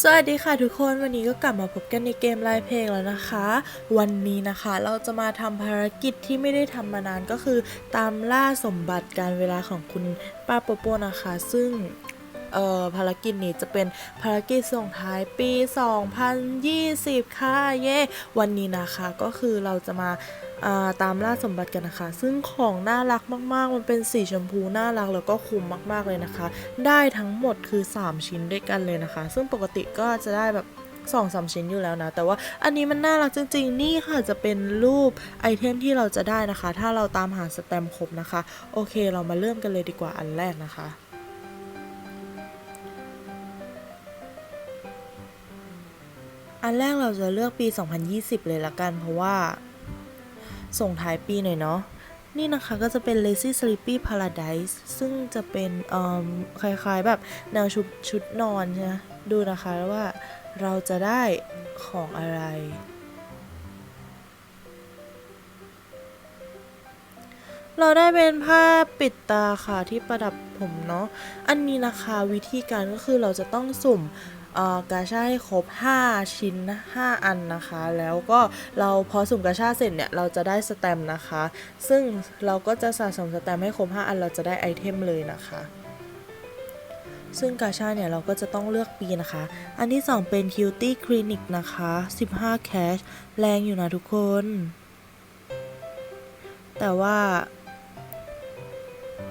สวัสดีค่ะทุกคนวันนี้ก็กลับมาพบกันในเกมไลฟ์เพลงแล้วนะคะ วันนี้นะคะเราจะมาทำภารกิจที่ไม่ได้ทำมานานก็คือ ตามล่าสมบัติการเวลาของคุณป้าโปโปนะคะ ซึ่ง เอ่อภารกิจนี้จะเป็นภารกิจส่งท้ายปี 2020 ค่ะ เย้วันนี้นะคะก็คือเราจะมาตามล่าสมบัติกันนะคะ ซึ่งของน่ารักมาก ๆ มันเป็นสีชมพูน่ารักแล้วก็คุ้มมาก ๆ เลยนะคะ ได้ทั้งหมดคือ 3 ชิ้นด้วยกันเลยนะคะ ซึ่งปกติก็จะได้แบบ2อสชิ้นอยู่แล้วนะ แต่ว่าอันนี้มันน่ารักจริง ๆ นี่ค่ะจะเป็นรูปไอเทมที่เราจะได้นะคะ ถ้าเราตามหาสแตมครบนะคะ โอเคเรามาเริ่มกันเลยดีกว่าอันแรกนะคะ อันแรกเราจะเลือกปี 2020 เลยละกัน เพราะว่าส่งท้ายปีหน่อยเนาะ นี่นะคะก็จะเป็น Lazy Sleepy Paradise ซึ่งจะเป็นคล้ายๆแบบแนวชุดชุดนอนใช่ไหมดูนะคะว่าเราจะได้ของอะไร เราได้เป็นผ้าปิดตาค่ะที่ประดับผมเนาะ อันนี้นะคะวิธีการก็คือเราจะต้องสุ่ม กาชาให้ครบ 5 ชิ้น 5 อันนะคะ แล้วก็เราพอสุ่มกาชาเสร็จเนี่ย เราจะได้สแตมป์นะคะ ซึ่งเราก็จะสะสมสแตมป์ให้ครบ 5 อันเราจะได้ไอเทมเลยนะคะ ซึ่งกาชาเนี่ย เราก็จะต้องเลือกปีนะคะ อันที่ 2 เป็น Cutie Clinic นะคะ 15 cash แรงอยู่นะทุกคน แต่ว่า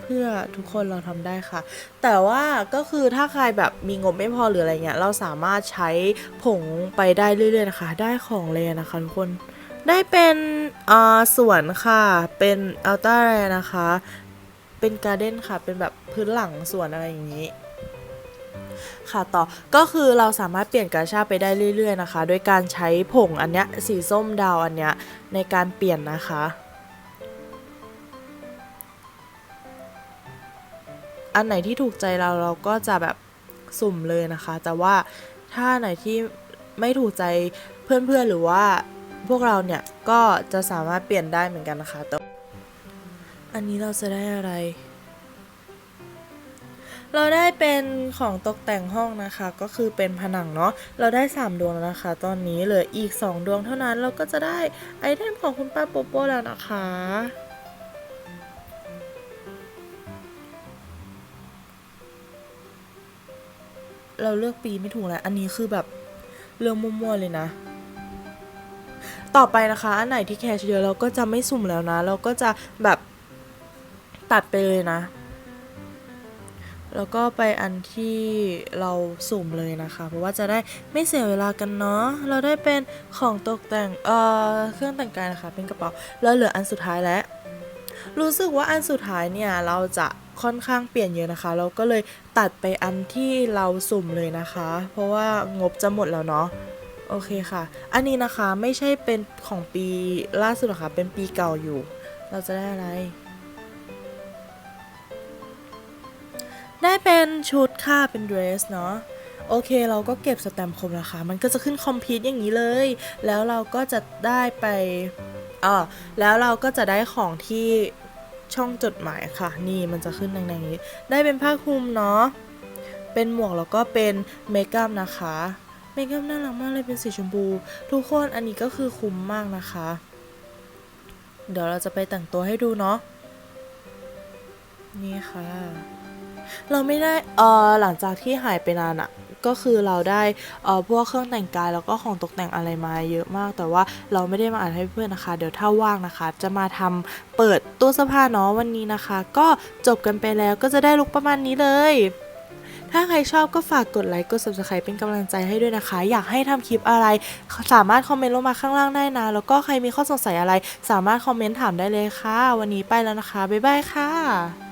เพื่อทุกคนเราทำได้ค่ะ แต่ว่าก็คือถ้าใครแบบมีงบไม่พอหรืออะไรเงี้ยเราสามารถใช้ผงไปได้เรื่อยๆนะคะ ได้ของเลยนะคะทุกคนได้เป็นอ่าสวนค่ะ เป็นอัลต้าแรนะคะ เป็นการ์เด้นค่ะ เป็นแบบพื้นหลังสวนอะไรอย่างนี้ค่ะต่อก็คือเราสามารถเปลี่ยนกาชาไปได้เรื่อย ๆ นะคะ โดยการใช้ผงอันเนี้ยสีส้มดาวอันเนี้ยในการเปลี่ยนนะคะ อันไหนที่ถูกใจเราเราก็จะแบบสุ่มเลยนะคะ แต่ว่าถ้าไหนที่ไม่ถูกใจเพื่อนๆหรือว่าพวกเราเนี่ยก็จะสามารถเปลี่ยนได้เหมือนกันนะคะแต่อันนี้เราจะได้อะไร เราได้เป็นของตกแต่งห้องนะคะ ก็คือเป็นผนังเนาะ เราได้ 3 ดวงแล้วนะคะ ตอนนี้เหลืออีก 2 ดวงเท่านั้น เราก็จะได้ไอเทมของคุณป้าโปโป้แล้วนะคะ เราเลือกปีไม่ถูกแล้วอันนี้คือแบบเรื่องมั่วๆเลยนะ ต่อไปนะคะ อันไหนที่แคชเยอะเราก็จะไม่สุ่มแล้วนะ เราก็จะแบบตัดไปเลยนะ แล้วก็ไปอันที่เราสุ่มเลยนะคะ เพราะว่าจะได้ไม่เสียเวลากันเนาะ เราได้เป็นของตกแต่ง เอ่อ เครื่องแต่งกายนะคะ เป็นกระเป๋า แล้วเหลืออันสุดท้ายแล้ว รู้สึกว่าอันสุดท้ายเนี่ยเราจะ ค่อนข้างเปลี่ยนเยอะนะคะ เราก็เลยตัดไปอันที่เราสุ่มเลยนะคะ เพราะว่างบจะหมดแล้วเนาะโอเคค่ะ อันนี้นะคะไม่ใช่เป็นของปีล่าสุดหรอกค่ะเป็นปีเก่าอยู่ เราจะได้อะไร ได้เป็นชุดค่ะเป็นเดรสเนาะโอเคเราก็เก็บสแตมครบแล้วค่ะมันก็จะขึ้นคอมพิวต์อย่างนี้เลย แล้วเราก็จะได้ไปอ่าแล้วเราก็จะได้ของที่ ช่องจดหมายค่ะ นี่มันจะขึ้นแดงๆนี้ ได้เป็นผ้าคลุมเนาะ เป็นหมวกแล้วก็เป็นเมคอัพนะคะ เมคอัพน่ารักมากเลยเป็นสีชมพู ทุกคนอันนี้ก็คือคุ้มมากนะคะ เดี๋ยวเราจะไปแต่งตัวให้ดูเนาะ นี่ค่ะ เราไม่ได้ เอ่อหลังจากที่หายไปนานอะ ก็คือเราได้เอ่อพวกเครื่องแต่งกายแล้วก็ของตกแต่งอะไรมาเยอะมาก แต่ว่าเราไม่ได้มาอ่านให้เพื่อนนะคะ เดี๋ยวถ้าว่างนะคะ จะมาทำเปิดตู้เสื้อผ้าเนาะวันนี้นะคะ ก็จบกันไปแล้วก็จะได้ลุกประมาณนี้เลยถ้าใครชอบก็ฝากกดไลค์ กด subscribe เป็นกำลังใจให้ด้วยนะคะ อยากให้ทำคลิปอะไร สามารถคอมเมนต์ลงมาข้างล่างได้นะ แล้วก็ใครมีข้อสงสัยอะไร สามารถคอมเมนต์ถามได้เลยค่ะ วันนี้ไปแล้วนะคะ บ๊ายบายค่ะ